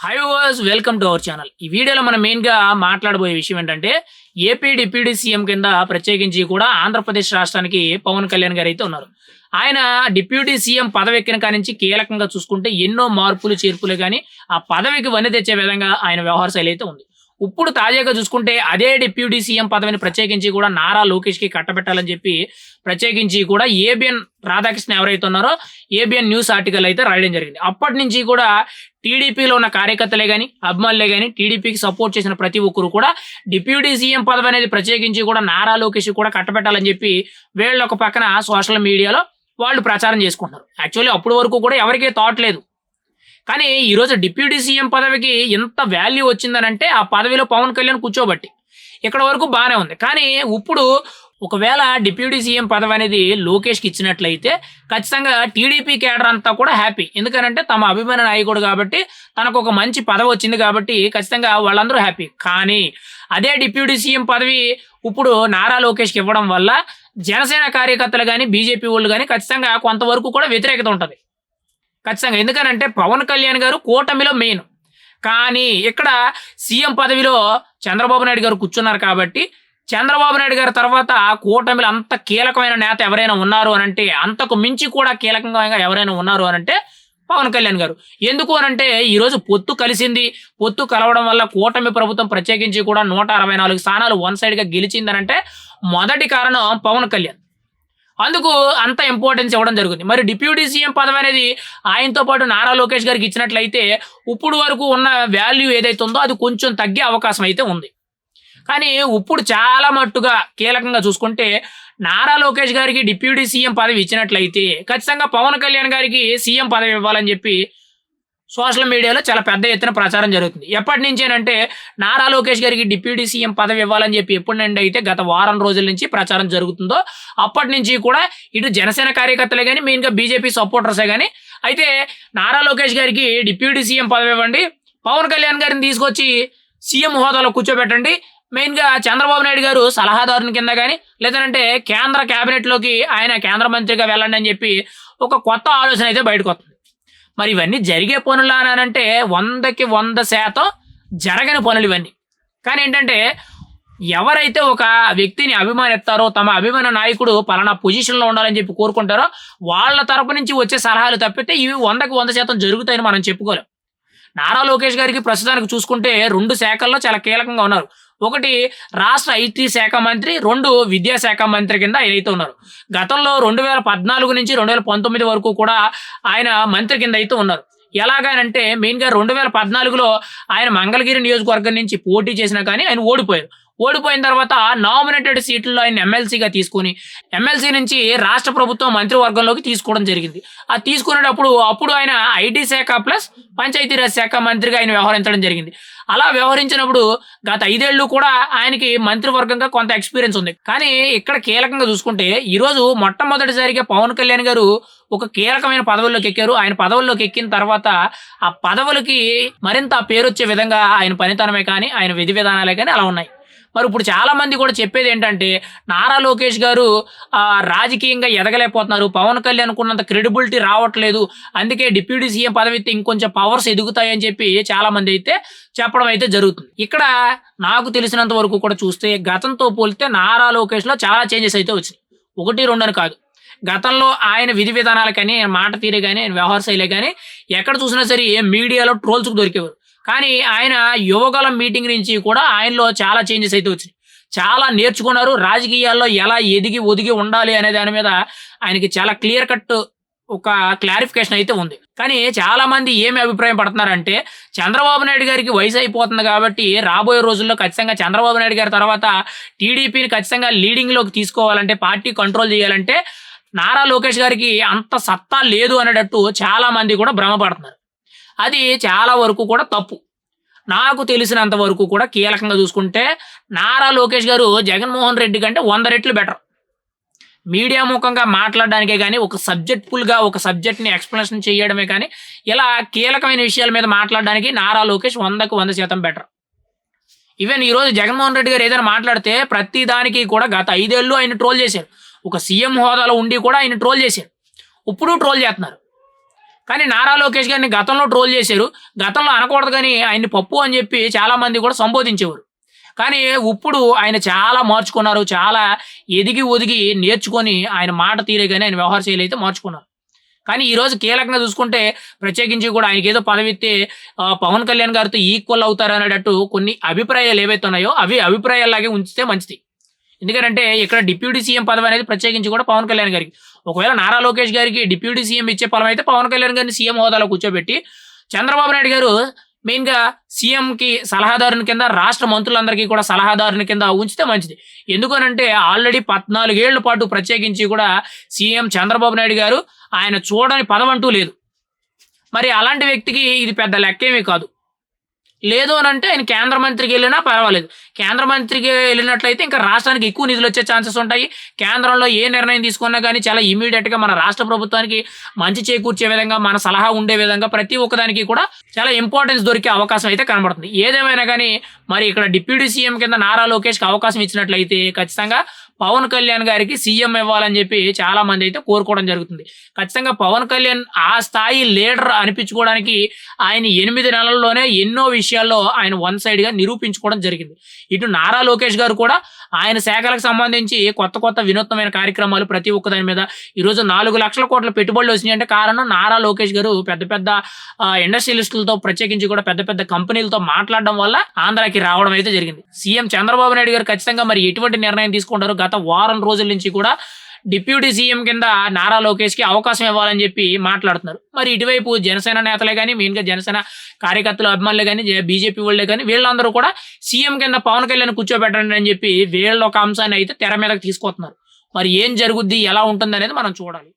Hi guys welcome to our channel ఈ వీడియోలో మనం మెయిన్గా మాట్లాడబోయే విషయం ఏంటంటే ఏపీ డిప్యూటీ సీఎం కింద ప్రత్యేకించి కూడా ఆంధ్రప్రదేశ్ రాష్ట్రానికి పవన్ కళ్యాణ్ గారు అయితే ఉన్నారు. ఆయన డిప్యూటీ సీఎం పదవి ఎక్కిన నుంచి కీలకంగా చూసుకుంటే ఎన్నో మార్పులు చేర్పులు కానీ ఆ పదవికి వన్నె తెచ్చే విధంగా ఆయన వ్యవహార శైలి అయితే ఉంది. ఇప్పుడు తాజాగా చూసుకుంటే అదే డిప్యూటీ సీఎం పదవిని ప్రత్యేకించి కూడా నారా లోకేష్కి కట్టబెట్టాలని చెప్పి ప్రత్యేకించి కూడా ఏబిఎన్ రాధాకృష్ణ ఎవరైతే ఉన్నారో ఏబిఎన్ న్యూస్ ఆర్టికల్ అయితే రాయడం జరిగింది. అప్పటి నుంచి కూడా టీడీపీలో ఉన్న కార్యకర్తలే కానీ అభిమానులే కానీ టీడీపీకి సపోర్ట్ చేసిన ప్రతి ఒక్కరు కూడా డిప్యూటీ సీఎం పదవి అనేది ప్రత్యేకించి కూడా నారా లోకేష్ కూడా కట్టబెట్టాలని చెప్పి వీళ్ళొక పక్కన సోషల్ మీడియాలో వాళ్ళు ప్రచారం చేసుకుంటున్నారు. యాక్చువల్లీ అప్పటి వరకు కూడా ఎవరికీ థాట్ లేదు. కానీ ఈరోజు డిప్యూటీ సీఎం పదవికి ఎంత వాల్యూ వచ్చిందనంటే ఆ పదవిలో పవన్ కళ్యాణ్ కూర్చోబట్టి. ఇక్కడ వరకు బాగానే ఉంది. కానీ ఇప్పుడు ఒకవేళ డిప్యూటీ సీఎం పదవి అనేది లోకేష్కి ఇచ్చినట్లయితే ఖచ్చితంగా టీడీపీ కేడర్ అంతా కూడా హ్యాపీ ఎందుకనంటే తమ అభిమాన నాయకుడు కాబట్టి తనకు ఒక మంచి పదవి వచ్చింది కాబట్టి ఖచ్చితంగా వాళ్ళందరూ హ్యాపీ కానీ అదే డిప్యూటీ సీఎం పదవి ఇప్పుడు నారా లోకేష్కి ఇవ్వడం వల్ల జనసేన కార్యకర్తలు కానీ బీజేపీ వాళ్ళు కానీ ఖచ్చితంగా కొంతవరకు కూడా వ్యతిరేకత ఉంటుంది. ఖచ్చితంగా. ఎందుకనంటే పవన్ కళ్యాణ్ గారు కూటమిలో మెయిన్ కానీ ఇక్కడ సీఎం పదవిలో చంద్రబాబు నాయుడు గారు కూర్చున్నారు కాబట్టి చంద్రబాబు నాయుడు గారి తర్వాత కూటమిలో అంత కీలకమైన నేత ఎవరైనా ఉన్నారు అని అంటే అంతకు మించి కూడా కీలకంగా ఎవరైనా ఉన్నారు అని అంటే పవన్ కళ్యాణ్ గారు. ఎందుకు అని అంటే ఈరోజు పొత్తు కలిసింది. పొత్తు కలవడం వల్ల కూటమి ప్రభుత్వం ప్రత్యేకించి కూడా నూట అరవై నాలుగు స్థానాలు వన్ సైడ్గా గెలిచిందనంటే మొదటి కారణం పవన్ కళ్యాణ్. అందుకు అంత ఇంపార్టెన్స్ ఇవ్వడం జరుగుతుంది. మరి డిప్యూటీ సీఎం పదవి అనేది ఆయనతో పాటు నారా లోకేష్ గారికి ఇచ్చినట్లయితే ఇప్పుడు వరకు ఉన్న వాల్యూ ఏదైతే ఉందో అది కొంచెం తగ్గే అవకాశం అయితే ఉంది. కానీ ఇప్పుడు చాలా మట్టుగా కీలకంగా చూసుకుంటే నారా లోకేష్ గారికి డిప్యూటీ సీఎం పదవి ఇచ్చినట్లయితే ఖచ్చితంగా పవన్ కళ్యాణ్ గారికి సీఎం పదవి ఇవ్వాలని చెప్పి సోషల్ మీడియాలో చాలా పెద్ద ఎత్తున ప్రచారం జరుగుతుంది. ఎప్పటి నుంచేనంటే నారా లోకేష్ గారికి డిప్యూటీ సీఎం పదవి ఇవ్వాలని చెప్పి ఎప్పటి నుండి అయితే గత వారం రోజుల నుంచి ప్రచారం జరుగుతుందో అప్పటి నుంచి కూడా ఇటు జనసేన కార్యకర్తలే కానీ మెయిన్గా బీజేపీ సపోర్టర్సే కానీ అయితే నారా లోకేష్ గారికి డిప్యూటీ సీఎం పదవి ఇవ్వండి. పవన్ కళ్యాణ్ గారిని తీసుకొచ్చి సీఎం హోదాలో కూర్చోబెట్టండి. మెయిన్గా చంద్రబాబు నాయుడు గారు సలహాదారుని కింద కానీ లేదంటే కేంద్ర క్యాబినెట్లోకి ఆయన కేంద్ర మంత్రిగా వెళ్ళండి అని చెప్పి ఒక కొత్త ఆలోచన అయితే బయటకు వస్తుంది. మరి ఇవన్నీ జరిగే పనులు అనంటే వందకి వంద శాతం జరగని పనులు ఇవన్నీ. కానీ ఏంటంటే ఎవరైతే ఒక వ్యక్తిని అభిమానిస్తారో తమ అభిమాన నాయకుడు పలానా పొజిషన్లో ఉండాలని చెప్పి కోరుకుంటారో వాళ్ళ తరపు నుంచి వచ్చే సలహాలు తప్పితే ఇవి వందకి వంద శాతం జరుగుతాయని మనం చెప్పుకోలేం. నారా లోకేష్ గారికి ప్రస్తుతానికి చూసుకుంటే రెండు శాఖల్లో చాలా కీలకంగా ఉన్నారు. ఒకటి రాష్ట్ర ఐటీ శాఖ మంత్రి రెండు విద్యాశాఖ మంత్రి కింద ఆయన అయితే ఉన్నారు. గతంలో రెండు వేల పద్నాలుగు నుంచి రెండు వేల పంతొమ్మిది వరకు కూడా ఆయన మంత్రి కింద అయితే ఉన్నారు. ఎలాగానంటే మెయిన్గా రెండు వేల పద్నాలుగులో ఆయన మంగళగిరి నియోజకవర్గం నుంచి పోటీ చేసినా కానీ ఆయన ఓడిపోయారు. ఓడిపోయిన తర్వాత నామినేటెడ్ సీట్లలో ఆయన ఎమ్మెల్సీగా తీసుకొని ఎమ్మెల్సీ నుంచి రాష్ట్ర ప్రభుత్వం మంత్రివర్గంలోకి తీసుకోవడం జరిగింది. ఆ తీసుకునేటప్పుడు అప్పుడు ఆయన ఐటీ శాఖ ప్లస్ పంచాయతీరాజ్ శాఖ మంత్రిగా ఆయన వ్యవహరించడం జరిగింది. అలా వ్యవహరించినప్పుడు గత ఐదేళ్ళు కూడా ఆయనకి మంత్రివర్గంగా కొంత ఎక్స్పీరియన్స్ ఉంది. కానీ ఇక్కడ కీలకంగా చూసుకుంటే ఈరోజు మొట్టమొదటిసారిగా పవన్ కళ్యాణ్ గారు ఒక కీలకమైన పదవుల్లోకి ఎక్కారు. ఆయన పదవుల్లోకి ఎక్కిన తర్వాత ఆ పదవులకి మరింత పేరొచ్చే విధంగా ఆయన పనితనమే కానీ ఆయన విధి విధానాలే కానీ అలా ఉన్నాయి. మరి ఇప్పుడు చాలా మంది కూడా చెప్పేది ఏంటంటే నారా లోకేష్ గారు రాజకీయంగా ఎదగలేకపోతున్నారు. పవన్ కళ్యాణ్ అనుకున్నంత క్రెడిబిలిటీ రావట్లేదు. అందుకే డిప్యూటీ సీఎం పదవి ఇంకొంచెం పవర్స్ ఎదుగుతాయని చెప్పి చాలా మంది అయితే చెప్పడం అయితే జరుగుతుంది. ఇక్కడ నాకు తెలిసినంత వరకు కూడా చూస్తే గతంతో పోలితే నారా లోకేష్లో చాలా చేంజెస్ అయితే వచ్చినాయి. ఒకటి రెండు అని కాదు. గతంలో ఆయన విధి విధానాలు కానీ మాట తీరే కానీ ఆయన వ్యవహార శైలి కానీ ఎక్కడ చూసినా సరే మీడియాలో ట్రోల్స్కి దొరికేవారు. కానీ ఆయన యువగలం మీటింగ్ నుంచి కూడా ఆయనలో చాలా చేంజెస్ అయితే వచ్చినాయి. చాలా నేర్చుకున్నారు రాజకీయాల్లో ఎలా ఎదిగి ఒదిగి ఉండాలి అనే దాని మీద ఆయనకి చాలా క్లియర్ కట్ ఒక క్లారిఫికేషన్ అయితే ఉంది. కానీ చాలా మంది ఏమి అభిప్రాయం పడుతున్నారంటే చంద్రబాబు నాయుడు గారికి వయసు అయిపోతుంది కాబట్టి రాబోయే రోజుల్లో ఖచ్చితంగా చంద్రబాబు నాయుడు గారి తర్వాత టీడీపీని ఖచ్చితంగా లీడింగ్లోకి తీసుకోవాలంటే పార్టీ కంట్రోల్ చేయాలంటే నారా లోకేష్ గారికి అంత సత్తా లేదు అనేటట్టు చాలా మంది కూడా భ్రమపడుతున్నారు. అది చాలా వరకు కూడా తప్పు. నాకు తెలిసినంత వరకు కూడా కీలకంగా చూసుకుంటే నారా లోకేష్ గారు జగన్మోహన్ రెడ్డి కంటే వంద రెట్లు బెటర్ మీడియా ముఖంగా మాట్లాడడానికే కానీ ఒక సబ్జెక్ట్ఫుల్గా ఒక సబ్జెక్ట్ని ఎక్స్ప్లెనేషన్ చేయడమే కానీ ఇలా కీలకమైన విషయాల మీద మాట్లాడడానికి నారా లోకేష్ వందకు వంద శాతం బెటర్ ఈవెన్ ఈరోజు జగన్మోహన్ రెడ్డి గారు ఏదైనా మాట్లాడితే ప్రతి దానికి కూడా గత ఐదేళ్ళు ఆయన ట్రోల్ చేశారు. ఒక సీఎం హోదాలో ఉండి కూడా ఆయన ట్రోల్ చేశారు. ఇప్పుడు ట్రోల్ చేస్తున్నారు. కానీ నారా లోకేష్ గారిని గతంలో ట్రోల్ చేశారు. గతంలో అనకూడదు కానీ ఆయన్ని పప్పు అని చెప్పి చాలా మంది కూడా సంబోధించేవారు. కానీ ఇప్పుడు ఆయన చాలా మార్చుకున్నారు. చాలా ఎదిగి ఒదిగి నేర్చుకొని ఆయన మాట తీరే కానీ ఆయన వ్యవహార శైలి అయితే మార్చుకున్నారు. కానీ ఈరోజు కీలకంగా చూసుకుంటే ప్రత్యేకించి కూడా ఆయనకి ఏదో పదవి పవన్ కళ్యాణ్ గారితో ఈక్వల్ అవుతారు అనేటట్టు కొన్ని అభిప్రాయాలు ఏవైతే ఉన్నాయో అవి అభిప్రాయాలాగే ఉంచితే మంచిది. ఎందుకంటే ఇక్కడ డిప్యూటీ సీఎం పదవి అనేది ప్రత్యేకించి కూడా పవన్ కళ్యాణ్ గారికి. ఒకవేళ నారా లోకేష్ గారికి డిప్యూటీ సీఎం ఇచ్చే పదవి అయితే పవన్ కళ్యాణ్ గారిని సీఎం హోదాలో కూర్చోబెట్టి చంద్రబాబు నాయుడు గారు మెయిన్గా సీఎంకి సలహాదారుని కింద రాష్ట్ర మంత్రులందరికీ కూడా సలహాదారుని కింద ఉంచితే మంచిది. ఎందుకనంటే ఆల్రెడీ పద్నాలుగేళ్ళ పాటు ప్రత్యేకించి కూడా సీఎం చంద్రబాబు నాయుడు గారు ఆయన చూడని పదవంటూ లేదు. మరి అలాంటి వ్యక్తికి ఇది పెద్ద లెక్కేమీ కాదు. లేదు అని అంటే ఆయన కేంద్ర మంత్రికి వెళ్ళినా పర్వాలేదు. కేంద్ర మంత్రికి వెళ్ళినట్లయితే ఇంకా రాష్ట్రానికి ఎక్కువ నిధులు వచ్చే ఛాన్సెస్ ఉంటాయి. కేంద్రంలో ఏ నిర్ణయం తీసుకున్నా కానీ చాలా ఇమీడియట్గా మన రాష్ట్ర ప్రభుత్వానికి మంచి చేకూర్చే విధంగా మన సలహా ఉండే విధంగా ప్రతి ఒక్కదానికి కూడా చాలా ఇంపార్టెన్స్ దొరికే అవకాశం అయితే కనబడుతుంది. ఏదేమైనా కానీ మరి ఇక్కడ డిప్యూటీ సీఎం కింద నారా లోకేష్కి అవకాశం ఇచ్చినట్లయితే ఖచ్చితంగా పవన్ కళ్యాణ్ గారికి సీఎం ఇవ్వాలని చెప్పి చాలా మంది అయితే కోరుకోవడం జరుగుతుంది. ఖచ్చితంగా పవన్ కళ్యాణ్ ఆ స్థాయి లీడర్ అనిపించుకోవడానికి ఆయన ఎనిమిది నెలల్లోనే ఎన్నో విషయాల్లో ఆయన వన్ సైడ్గా నిరూపించుకోవడం జరిగింది. ఇటు నారా లోకేష్ గారు కూడా ఆయన శాఖలకు సంబంధించి కొత్త కొత్త వినూత్నమైన కార్యక్రమాలు ప్రతి ఒక్క దాని మీద ఈరోజు నాలుగు లక్షల కోట్ల పెట్టుబడులు వచ్చినాయి. అంటే కారణం నారా లోకేష్ గారు పెద్ద పెద్ద ఇండస్ట్రియలిస్టులతో ప్రత్యేకించి కూడా పెద్ద పెద్ద కంపెనీలతో మాట్లాడడం వల్ల ఆంధ్రాకి రావడం అయితే జరిగింది. సీఎం చంద్రబాబు నాయుడు గారు ఖచ్చితంగా మరి ఎటువంటి నిర్ణయం తీసుకుంటారు గత వారం రోజుల నుంచి కూడా డిప్యూటీ సీఎం కింద నారా లోకేష్కి అవకాశం ఇవ్వాలని చెప్పి మాట్లాడుతున్నారు. మరి ఇటువైపు జనసేన నేతలే కానీ మెయిన్గా జనసేన కార్యకర్తలు అభిమానులే కానీ బీజేపీ వాళ్ళే కానీ వీళ్ళందరూ కూడా సీఎం కింద పవన్ కళ్యాణ్ కూర్చోబెట్టండి అని చెప్పి వీళ్ళ ఒక అంశాన్ని అయితే తెర మీదకి తీసుకొస్తున్నారు. మరి ఏం జరుగుద్ది ఎలా ఉంటుంది అనేది మనం చూడాలి.